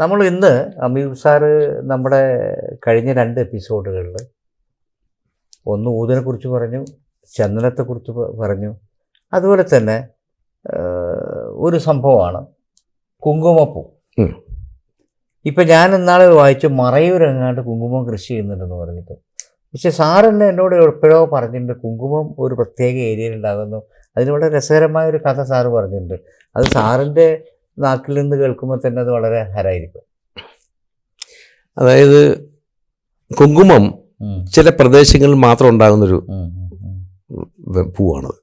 നമ്മൾ ഇന്ന് അമീബ് സാറ് നമ്മുടെ കഴിഞ്ഞ രണ്ട് എപ്പിസോഡുകളിൽ ഒന്ന് ഊതിനെ കുറിച്ച് പറഞ്ഞു ചന്ദനത്തെക്കുറിച്ച് പറഞ്ഞു. അതുപോലെ തന്നെ ഒരു സംഭവമാണ് കുങ്കുമപ്പൂ. ഇപ്പം ഞാൻ ഇന്നാളെ വായിച്ചു മറയൂരെങ്ങാണ്ട് കുങ്കുമം കൃഷി ചെയ്യുന്നുണ്ടെന്ന് പറഞ്ഞിട്ട്. പക്ഷെ സാറെന്നെ എന്നോട് എപ്പോഴോ പറഞ്ഞിട്ടുണ്ട് കുങ്കുമം ഒരു പ്രത്യേക ഏരിയയിൽ ഉണ്ടാകുന്നു അതിന് വളരെ രസകരമായ ഒരു കഥ സാറ് പറഞ്ഞിട്ടുണ്ട്. അത് സാറിന്റെ നാക്കിൽ നിന്ന് കേൾക്കുമ്പോൾ തന്നെ അത് വളരെ ഹരായിരിക്കും അതായത് കുങ്കുമം ചില പ്രദേശങ്ങളിൽ മാത്രം ഉണ്ടാകുന്നൊരു പൂവാണത്.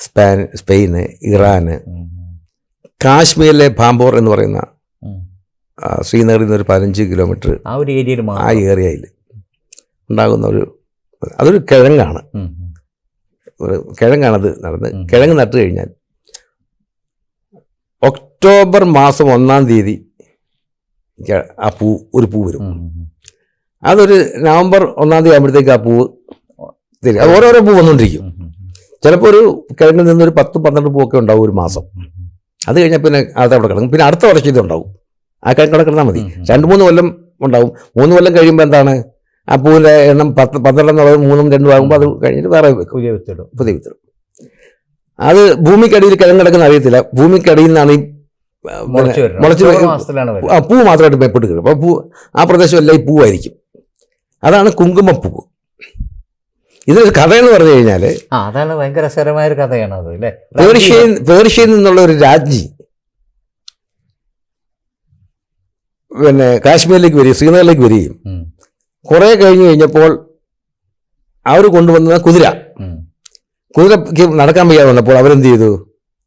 സ്പാൻ സ്പെയിന് ഇറാന് കാശ്മീരിലെ ഭാംബോർ എന്ന് പറയുന്ന ശ്രീനഗറിൽ നിന്ന് ഒരു പതിനഞ്ച് കിലോമീറ്റർ ആ ഒരു ഏരിയയിൽ ആ ഏരിയയിൽ ഉണ്ടാകുന്ന ഒരു അതൊരു കിഴങ്ങാണ്. കിഴങ്ങാണത് നടന്ന് കിഴങ്ങ് നട്ട് കഴിഞ്ഞാൽ ഒക്ടോബർ മാസം ഒന്നാം തീയതി ആ പൂ ഒരു പൂ വരും. അതൊരു നവംബർ ഒന്നാം തീയതി ആകുമ്പോഴത്തേക്ക് ആ പൂവ് തരും അത് ഓരോരോ പൂ വന്നുകൊണ്ടിരിക്കും ചിലപ്പോൾ ഒരു കിഴങ്ങിൽ നിന്ന് ഒരു പത്ത് പന്ത്രണ്ട് പൂവൊക്കെ ഉണ്ടാവും ഒരു മാസം. അത് കഴിഞ്ഞാൽ പിന്നെ അത് അവിടെ കിടക്കും. പിന്നെ അടുത്ത വർഷം ഇതുണ്ടാവും ആ കിഴങ്ങ് കിടന്നാൽ മതി. രണ്ട് മൂന്ന് കൊല്ലം ഉണ്ടാവും. മൂന്ന് കൊല്ലം കഴിയുമ്പോൾ എന്താണ്? ആ പൂവിന്റെ എണ്ണം പത്ത് പന്ത്രണ്ടെന്നുള്ളത് മൂന്നും രണ്ടും ആകുമ്പോൾ അത് കഴിഞ്ഞിട്ട് വേറെ പുതിയ വിത്തിടും. പുതിയ വിത്ത് അത് ഭൂമിക്കടിയിൽ കിഴങ്ങ് കിടക്കുന്ന അറിയത്തില്ല ഭൂമിക്കടിയിൽ നിന്നാണ് ഈ മുളച്ചു ആ പൂ മാത്രമായിട്ട് പേപ്പിട്ട് കിട്ടും അപ്പോൾ പൂ ആ പ്രദേശം എല്ലാം ഈ പൂവായിരിക്കും. അതാണ് കുങ്കുമപ്പൂ. ഇതൊരു കഥയെന്ന് പറഞ്ഞു കഴിഞ്ഞാൽ അതാണ് ഭയങ്കര രസകരമായ ഒരു കഥയാണ് അത് അല്ലേ? പേർഷ്യയിൽ പേർഷ്യയിൽ നിന്നുള്ള ഒരു രാജ്ഞി പിന്നെ കാശ്മീരിലേക്ക് വരികയും ശ്രീനഗറിലേക്ക് വരികയും കുറേ കഴിഞ്ഞ് കഴിഞ്ഞപ്പോൾ അവർ കൊണ്ടുവന്ന കുതിര. കുതിരയ്ക്ക് നടക്കാൻ വയ്യാതെ വന്നപ്പോൾ അവരെന്ത് ചെയ്തു?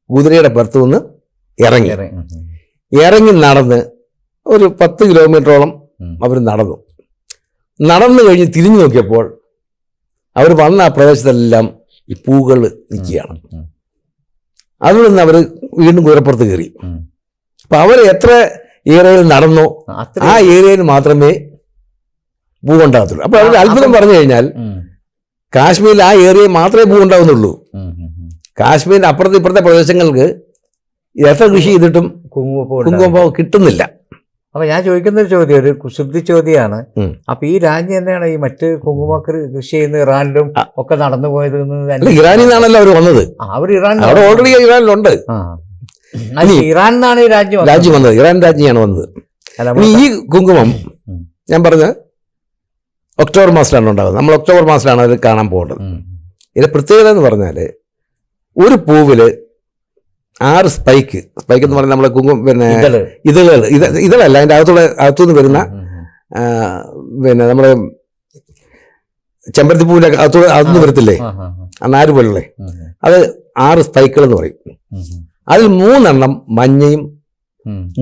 കുതിരയുടെ പുറത്തു നിന്ന് ഇറങ്ങി. ഇറങ്ങി. നടന്ന് ഒരു പത്ത് കിലോമീറ്ററോളം അവർ നടന്നു. നടന്നു കഴിഞ്ഞ് തിരിഞ്ഞു നോക്കിയപ്പോൾ അവർ വന്ന ആ പ്രദേശത്തെല്ലാം ഈ പൂകൾ നിൽക്കുകയാണ്. അതിൽ നിന്ന് അവർ വീണ്ടും കുതിരപ്പുറത്ത് കയറി. അപ്പം അവർ എത്ര ഏരിയയിൽ നടന്നോ ആ, ഏരിയയിൽ മാത്രമേ പൂ ഉണ്ടാകത്തുള്ളൂ അപ്പോൾ അവർ അത്ഭുതം പറഞ്ഞു കഴിഞ്ഞാൽ കാശ്മീരിൽ ആ ഏരിയയിൽ മാത്രമേ ഭൂ ഉണ്ടാവുന്നുള്ളൂ കാശ്മീരിന്റെ അപ്പുറത്തെ ഇപ്പുറത്തെ പ്രദേശങ്ങൾക്ക് എത്ര കൃഷി ചെയ്തിട്ടും കുങ്കുമ്പോ കിട്ടുന്നില്ല. അപ്പൊ ഞാൻ ചോദിക്കുന്ന ഒരു ചോദ്യം ഒരു കുശുദ്ധി ചോദ്യമാണ്. അപ്പൊ ഈ രാജ്യം തന്നെയാണ് ഈ മറ്റ് കുങ്കുമ കൃഷി ചെയ്യുന്ന ഇറാനിലും ഒക്കെ നടന്നു പോയത് ഇറാനിൽ നിന്നാണല്ലോ അവർ വന്നത്. അവർ ഇറാൻ അവിടെ ഓൾറെഡി ഇറാനിലുണ്ട്. ഇറാൻ നിന്നാണ് ഈ രാജ്യം രാജ്യം വന്നത്. ഇറാൻ രാജ്യമാണ് വന്നത്. ഈ കുങ്കുമം ഞാൻ പറഞ്ഞ ഒക്ടോബർ മാസത്തിലാണ് ഉണ്ടാകുന്നത്. നമ്മൾ ഒക്ടോബർ മാസത്തിലാണ് അത് കാണാൻ പോകേണ്ടത്. ഇതിന്റെ പ്രത്യേകത എന്ന് പറഞ്ഞാൽ ഒരു പൂവിൽ ആറ് സ്പൈക്ക് സ്പൈക്ക് എന്ന് പറഞ്ഞാൽ നമ്മളെ കുങ്കും പിന്നെ ഇതൾ. ഇതളുകൾ ഇത് ഇതളല്ല അതിന്റെ അകത്തുള്ള അകത്തുനിന്ന് വരുന്ന പിന്നെ നമ്മുടെ ചെമ്പരത്തിപ്പൂവിന്റെ അകത്തൂടെ അകത്തുനിന്ന് വരത്തില്ലേ? നാല് പോലുള്ള അത് ആറ് സ്പൈക്കുകൾ എന്ന് പറയും. അതിൽ മൂന്നെണ്ണം മഞ്ഞയും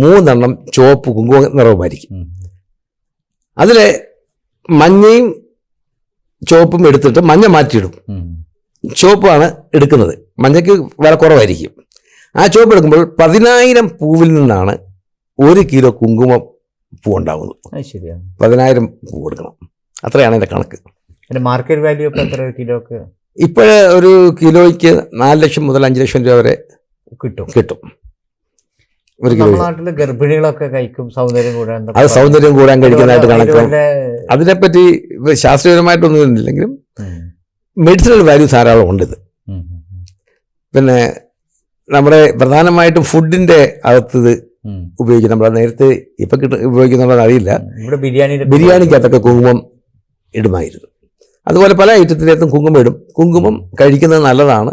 മൂന്നെണ്ണം ചുവപ്പ് കുങ്കുമ നിറവുമായിരിക്കും. അതിലെ മഞ്ഞയും ചുവപ്പും എടുത്തിട്ട് മഞ്ഞ മാറ്റിയിടും. ചുവപ്പാണ് എടുക്കുന്നത്. മഞ്ഞയ്ക്ക് വില കുറവായിരിക്കും. ആ ചുവപ്പ് എടുക്കുമ്പോൾ പതിനായിരം പൂവിൽ നിന്നാണ് ഒരു കിലോ കുങ്കുമം പൂ ഉണ്ടാകുന്നത് ശരിയാണ് പതിനായിരം പൂ എടുക്കണം അത്രയാണ് എന്റെ കണക്ക്. മാർക്കറ്റ് വാല്യൂ ഒക്കെ എത്ര കിലോക്ക് ഇപ്പോൾ ഒരു കിലോയ്ക്ക് നാല് ലക്ഷം മുതൽ അഞ്ച് ലക്ഷം രൂപ വരെ കിട്ടും. കിട്ടും. ഒരു കിലോ. ഗർഭിണികളൊക്കെ കഴിക്കും സൗന്ദര്യം കൂടാൻ അത് സൗന്ദര്യം കൂടാൻ കഴിക്കുന്നതായിട്ട് കണക്കും. അതിനെപ്പറ്റി ശാസ്ത്രീയപരമായിട്ടൊന്നും ഇല്ലെങ്കിലും മെഡിസിനൽ വാല്യൂ ധാരാളം ഉണ്ട് ഇത് പിന്നെ നമ്മുടെ പ്രധാനമായിട്ടും ഫുഡിന്റെ അകത്ത് ഇത് ഉപയോഗിക്കും. നമ്മൾ നേരത്തെ ഇപ്പൊ കിട്ട ഉപയോഗിക്കുന്നുള്ളത് അറിയില്ല. ബിരിയാണിക്ക് ബിരിയാണി ബിരിയാണിക്കകത്തൊക്കെ കുങ്കുമം ഇടുമായിരുന്നു. അതുപോലെ പല ഐറ്റത്തിനകത്തും കുങ്കുമം ഇടും. കുങ്കുമം കഴിക്കുന്നത് നല്ലതാണ്.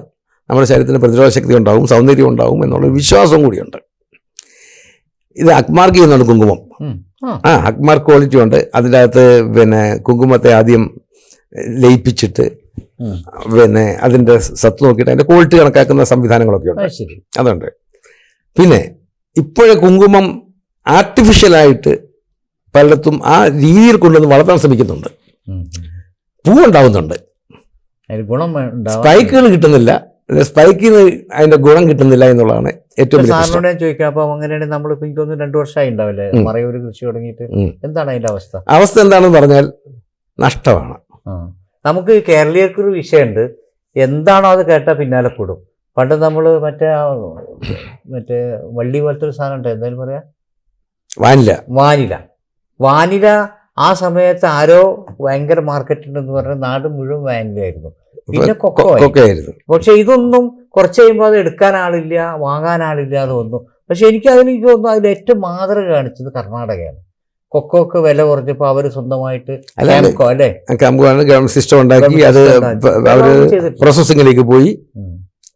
നമ്മുടെ ശരീരത്തിന് പ്രതിരോധ ശക്തി ഉണ്ടാവും സൗന്ദര്യം ഉണ്ടാവും എന്നുള്ള വിശ്വാസം കൂടിയുണ്ട്. ഇത് അക്മാർക്ക് ചെയ്യുന്നുണ്ട് കുങ്കുമം. ആ. അക്മാർ ക്വാളിറ്റി ഉണ്ട്. അതിന്റെ അകത്ത് പിന്നെ കുങ്കുമത്തെ ആദ്യം ലയിപ്പിച്ചിട്ട് പിന്നെ അതിന്റെ സത്ത് നോക്കിയിട്ട് അതിന്റെ ക്വാളിറ്റി കണക്കാക്കുന്ന സംവിധാനങ്ങളൊക്കെ ഉണ്ട്. അതുണ്ട്. പിന്നെ ഇപ്പോഴെ കുങ്കുമം ആർട്ടിഫിഷ്യലായിട്ട് പലയിടത്തും ആ രീതിയിൽ കൊണ്ടുവന്ന് വളർത്താൻ ശ്രമിക്കുന്നുണ്ട്. ഉം, ഉം. പൂ ഉണ്ടാവുന്നുണ്ട് ഗുണം വേ- ഉണ്ടാവാൻ സ്പൈക്കുകൾ കിട്ടുന്നില്ല. സ്പൈക്കിന് അതിന്റെ ഗുണം കിട്ടുന്നില്ല എന്നുള്ളതാണ് ഏറ്റവും സാറിനോട് ഞാൻ ചോദിക്കാം അപ്പൊ അങ്ങനെയാണെങ്കിൽ നമ്മളിപ്പോ എനിക്കൊന്ന് രണ്ടു വർഷമായി ഉണ്ടാവില്ലേ മറയൂർ കൃഷി തുടങ്ങിയിട്ട്. എന്താണ് അതിന്റെ അവസ്ഥ? അവസ്ഥ എന്താണെന്ന് പറഞ്ഞാൽ നഷ്ടമാണ്. നമുക്ക് കേരളീയർക്ക് ഒരു വിഷയമുണ്ട്. എന്താണോ അത് കേട്ടാൽ പിന്നാലെ കൂടും. പണ്ട് നമ്മൾ മറ്റേ മറ്റേ വള്ളി പോലത്തെ ഒരു സാധനം ഉണ്ട്? എന്തായാലും പറയാ. വാനില. വാനില. വാനില ആ സമയത്ത് ആരോ ഭയങ്കര മാർക്കറ്റ് ഉണ്ടെന്ന് പറഞ്ഞ നാട് മുഴുവൻ വാനിലയായിരുന്നു. പിന്നെ കൊക്കോ ആയി. കൊക്കെ ആയിരുന്നു പക്ഷെ ഇതൊന്നും കുറച്ച് കഴിയുമ്പോൾ അത് എടുക്കാൻ ആളില്ല വാങ്ങാൻ ആളില്ല എന്ന് തോന്നുന്നു. പക്ഷെ എനിക്ക് അതിൽ എനിക്ക് തോന്നുന്നു അതിൽ ഏറ്റവും മാതൃക കാണിച്ചത് കർണാടകയാണ്. കൊക്കോക്ക് വില കുറഞ്ഞപ്പോൾ അവർ സ്വന്തമായിട്ട് അല്ലേ കാംകോയാണ് ഗവൺമെന്റ് സിസ്റ്റം ഉണ്ടാക്കി അത്. അവർ അതൊന്നും പോയി.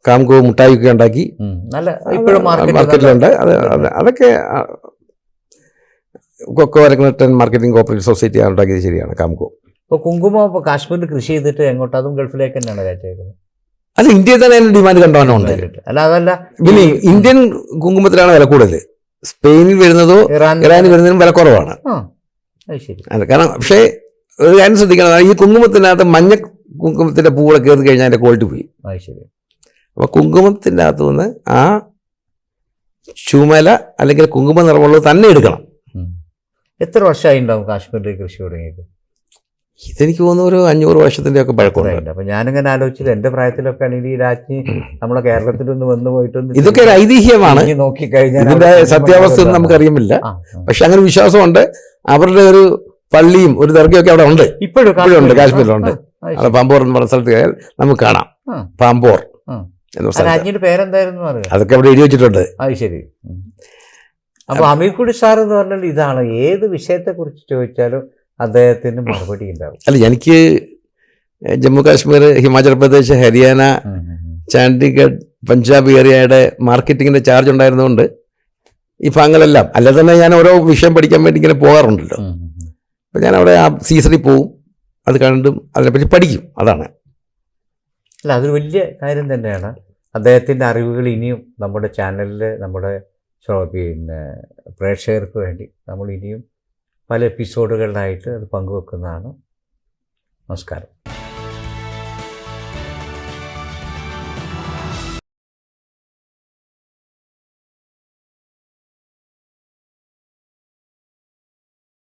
കാംകോ മുട്ടായി ഒക്കെ ഉണ്ടാക്കി. നല്ല ഇപ്പോഴും മാർക്കറ്റിലുണ്ട് അത് അത് അതൊക്കെ കൊക്കോ വരക്കുന്ന മാർക്കറ്റിംഗ് കോപ്പറേറ്റീവ് സൊസൈറ്റി ഉണ്ടാക്കിയത് ശരിയാണ് കാംകോ ഇപ്പൊ കുങ്കുമം ഇപ്പോൾ കാശ്മീരിൽ കൃഷി ചെയ്തിട്ട് എങ്ങോട്ട് അതും ഗൾഫിലേക്ക് തന്നെയാണ് കയറ്റിയേക്കുന്നത്. അല്ല ഇന്ത്യയിൽ തന്നെ അതിന് ഡിമാൻഡ് കണ്ടവനുണ്ട് അല്ല അതല്ല. പിന്നെ ഇന്ത്യൻ കുങ്കുമത്തിലാണ് വില കൂടുതൽ സ്പെയിനിൽ വരുന്നതോ ഇറാനിൽ വരുന്നതിനും വില കുറവാണ്. അതെ കാരണം പക്ഷേ ഒരു കാര്യം ശ്രദ്ധിക്കണം. ഈ കുങ്കുമത്തിനകത്ത് മഞ്ഞ കുങ്കുമത്തിന്റെ പൂവുകൾ കയറി കഴിഞ്ഞാൽ അതിന്റെ ക്വാളിറ്റി പോയി. ശരി. അപ്പോൾ കുങ്കുമത്തിന്റെ അകത്തു നിന്ന് ആ ചുമല അല്ലെങ്കിൽ കുങ്കുമ നിറമുള്ളത് തന്നെ എടുക്കണം. എത്ര വർഷമായി ഉണ്ടാവും കാശ്മീരിൽ കൃഷി തുടങ്ങിയിട്ട്? ഇതെനിക്ക് തോന്നുന്നു ഒരു അഞ്ഞൂറ് വർഷത്തിന്റെ ഒക്കെ പഴക്കമുണ്ട് അപ്പം ഞാനിങ്ങനെ ആലോചിച്ചത് എന്റെ പ്രായത്തിലൊക്കെ ആണെങ്കിൽ ഈ രാജ്ഞി നമ്മളെ കേരളത്തിലൊന്ന് വന്നു പോയിട്ടുണ്ട് ഇതൊക്കെ ഒരു ഐതിഹ്യമാണ്. നോക്കിക്കഴിഞ്ഞാൽ ഇതിന്റെ സത്യാവസ്ഥ ഒന്നും നമുക്കറിയുമില്ല. പക്ഷെ അങ്ങനെ വിശ്വാസമുണ്ട്. അവരുടെ ഒരു പള്ളിയും ഒരു ദർഗയൊക്കെ അവിടെ ഉണ്ട്. ഇപ്പോഴും ഉണ്ട്. കാശ്മീരിലുണ്ട്. അവിടെ പാമ്പോർ എന്ന് പറഞ്ഞ സ്ഥലത്ത് നമുക്ക് കാണാം. പാമ്പോർ രാജ്ഞിയുടെ പേരെന്തായിരുന്നു അതൊക്കെ അവിടെ എഴുതി വെച്ചിട്ടുണ്ട്. അത് ശരി. അപ്പോൾ അമീർ അമീർക്കുടി സാർ എന്ന് പറഞ്ഞാൽ ഇതാണ്. ഏത് വിഷയത്തെ കുറിച്ച് ചോദിച്ചാലും അദ്ദേഹത്തിന് മറുപടി ഉണ്ടാവും അല്ല എനിക്ക് ജമ്മു കാശ്മീർ ഹിമാചൽ പ്രദേശ് ഹരിയാന. ചണ്ഡീഗഡ് പഞ്ചാബ് ഏരിയയുടെ മാർക്കറ്റിങ്ങിന്റെ ചാർജ് ഉണ്ടായിരുന്നതുകൊണ്ട് ഈ ഭാഗങ്ങളെല്ലാം അല്ലാതെ തന്നെ ഞാൻ ഓരോ വിഷയം പഠിക്കാൻ വേണ്ടി ഇങ്ങനെ പോകാറുണ്ടല്ലോ. അപ്പം ഞാൻ അവിടെ ആ സീസണിൽ പോവും അത് കണ്ടും അതിനെപ്പറ്റി പഠിക്കും അതാണ് അല്ല അതൊരു വലിയ കാര്യം തന്നെയാണ് അദ്ദേഹത്തിന്റെ അറിവുകൾ ഇനിയും നമ്മുടെ ചാനലിൽ നമ്മുടെ പിന്നെ പ്രേക്ഷകർക്ക് വേണ്ടി നമ്മൾ ഇനിയും പല എപ്പിസോഡുകളിലായിട്ട് അത് പങ്കുവെക്കുന്നതാണ്. നമസ്കാരം.